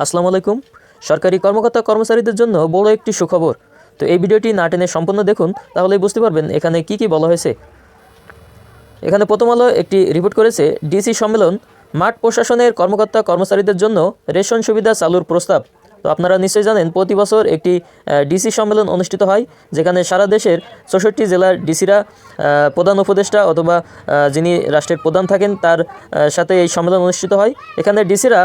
আসসালামু আলাইকুম। সরকারি কর্মকর্তা কর্মচারীদের জন্য বড় একটি সুখবর। তো এই ভিডিওটি না টেনে সম্পূর্ণ দেখুন, তাহলেই বুঝতে পারবেন এখানে কি কি বলা হয়েছে। এখানে প্রথম আলো একটি রিপোর্ট করেছে, ডিসি সম্মেলন, মাঠ প্রশাসনের কর্মকর্তা কর্মচারীদের জন্য রেশন সুবিধা চালুর প্রস্তাব। তো আপনারা নিশ্চয়ই জানেন, প্রতি বছর একটি ডিসি সম্মেলন অনুষ্ঠিত হয়, যেখানে সারা দেশের চৌষট্টি জেলার ডিসিরা প্রধান উপদেষ্টা অথবা যিনি রাষ্ট্রের প্রধান থাকেন, তার সাথে এই সম্মেলন অনুষ্ঠিত হয়। এখানে ডিসিরা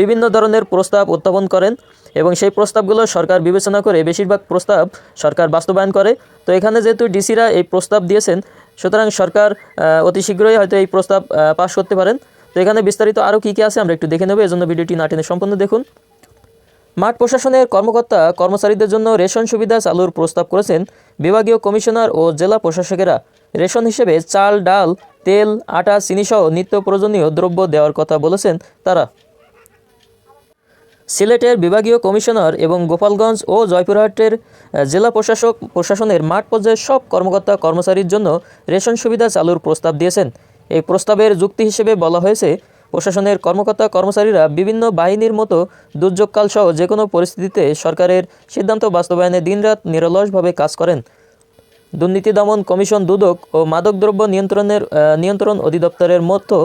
বিভিন্ন ধরনের প্রস্তাব উত্থাপন করেন এবং সেই প্রস্তাবগুলো সরকার বিবেচনা করে বেশিরভাগ প্রস্তাব সরকার বাস্তবায়ন করে। তো এখানে যেহেতু ডিসিরা এই প্রস্তাব দিয়েছেন, সুতরাং সরকার অতি শীঘ্রই হয়তো এই প্রস্তাব পাশ করতে পারেন। তো এখানে বিস্তারিত আরও কী কী আছে আমরা একটু দেখে নেব, এজন্য ভিডিওটি না টেনে সম্পূর্ণ দেখুন। মাঠ প্রশাসনের কর্মকর্তা, কর্মচারীদের জন্য রেশন সুবিধা চালুর প্রস্তাব করেছেন বিভাগীয় কমিশনার ও জেলা প্রশাসকেরা। রেশন হিসেবে চাল, ডাল, তেল, আটা, চিনিসহ নিত্য প্রয়োজনীয় দ্রব্য দেওয়ার কথা বলেছেন তারা। সিলেটের বিভাগীয় কমিশনার এবং গোপালগঞ্জ ও জয়পুরহাটের জেলা প্রশাসক প্রশাসনের মাঠ পর্যায়ের সব কর্মকর্তা, কর্মচারীর জন্য রেশন সুবিধা চালুর প্রস্তাব দিয়েছেন। এই প্রস্তাবের যুক্তি হিসেবে বলা হয়েছে প্রশাসনের কর্মকর্তা কর্মচারীরা বিভিন্ন বাহিনীর মতো দুর্যোগকাল সহ যে কোনো পরিস্থিতিতে সরকারের সিদ্ধান্ত বাস্তবায়নে দিনরাত নিরলসভাবে কাজ করেন। দুর্নীতি দমন কমিশন দুদক ও মাদকদ্রব্য নিয়ন্ত্রণের নিয়ন্ত্রণ অধিদপ্তরের মতো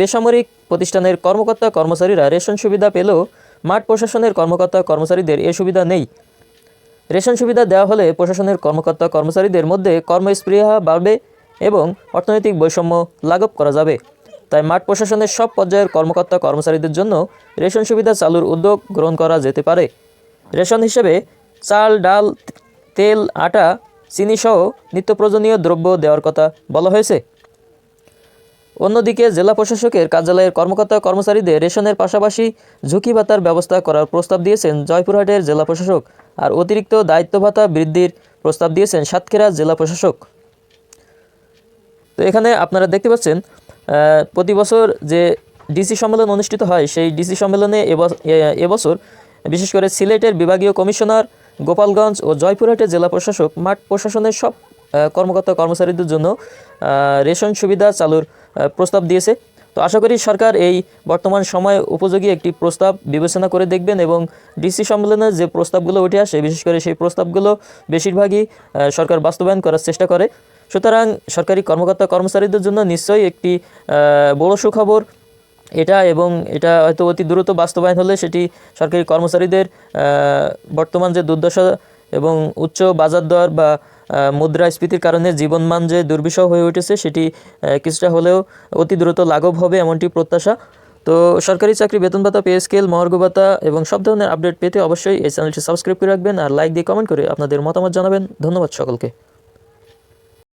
বেসামরিক প্রতিষ্ঠানের কর্মকর্তা কর্মচারীরা রেশন সুবিধা পেলেও মাঠ প্রশাসনের কর্মকর্তা কর্মচারীদের এ সুবিধা নেই। রেশন সুবিধা দেওয়া হলে প্রশাসনের কর্মকর্তা কর্মচারীদের মধ্যে কর্মস্পৃহা বাড়বে এবং অর্থনৈতিক বৈষম্য লাঘব করা যাবে। তাই মাঠ প্রশাসনের সব পর্যায়ের কর্মকর্তা কর্মচারীদের জন্য রেশন সুবিধা চালুর উদ্যোগ গ্রহণ করা যেতে পারে। রেশন হিসেবে চাল, ডাল, তেল, আটা চিনিসহ নিত্য প্রয়োজনীয় দ্রব্য দেওয়ার কথা বলা হয়েছে। অন্যদিকে জেলা প্রশাসকের কার্যালয়ের কর্মকর্তা কর্মচারীদের রেশনের পাশাপাশি ঝুঁকি ভাতার ব্যবস্থা করার প্রস্তাব দিয়েছেন জয়পুরহাটের জেলা প্রশাসক আর অতিরিক্ত দায়িত্ব ভাতা বৃদ্ধির প্রস্তাব দিয়েছেন সাতক্ষীরা জেলা প্রশাসক। তো এখানে আপনারা দেখতে পাচ্ছেন প্রতি বছর যে ডিসি সম্মেলন অনুষ্ঠিত হয়, সেই ডিসি সম্মেলনে এবছর বিশেষ করে সিলেটের বিভাগীয় কমিশনার গোপালগঞ্জ ও জয়পুরহাটের জেলা প্রশাসক, মাঠ প্রশাসনের সব কর্মকর্তা কর্মচারীদের জন্য রেশন সুবিধা চালুর প্রস্তাব দিয়েছে। তো আশা করি সরকার এই বর্তমান সময় উপযোগী একটি প্রস্তাব বিবেচনা করে দেখবেন এবং ডিসি সম্মেলনে যে প্রস্তাবগুলো উঠে আসে, বিশেষ করে সেই প্রস্তাবগুলো বেশিরভাগই সরকার বাস্তবায়ন করার চেষ্টা করে। সুতরাং সরকারি কর্মকর্তা কর্মচারীদের জন্য নিশ্চয়ই একটি বড় সুখবর এটা এবং এটা হয়তো অতি দ্রুত বাস্তবায়ন হলে সেটি সরকারি কর্মচারীদের বর্তমান যে দুর্দশা এবং উচ্চ বাজার দর বা মুদ্রাস্ফীতির কারণে জীবনমান যে দুর্বিষহ হয়ে উঠেছে সেটি কিছুটা হলেও অতি দ্রুত লাঘব হবে এমনটি প্রত্যাশা। তো সরকারি চাকরি বেতন ভাতা, পে স্কেল, মহার্ঘ ভাতা এবং সব ধরনের আপডেট পেতে অবশ্যই এই চ্যানেলটি সাবস্ক্রাইব করে রাখবেন আর লাইক দিয়ে কমেন্ট করে আপনাদের মতামত জানাবেন। ধন্যবাদ সকলকে।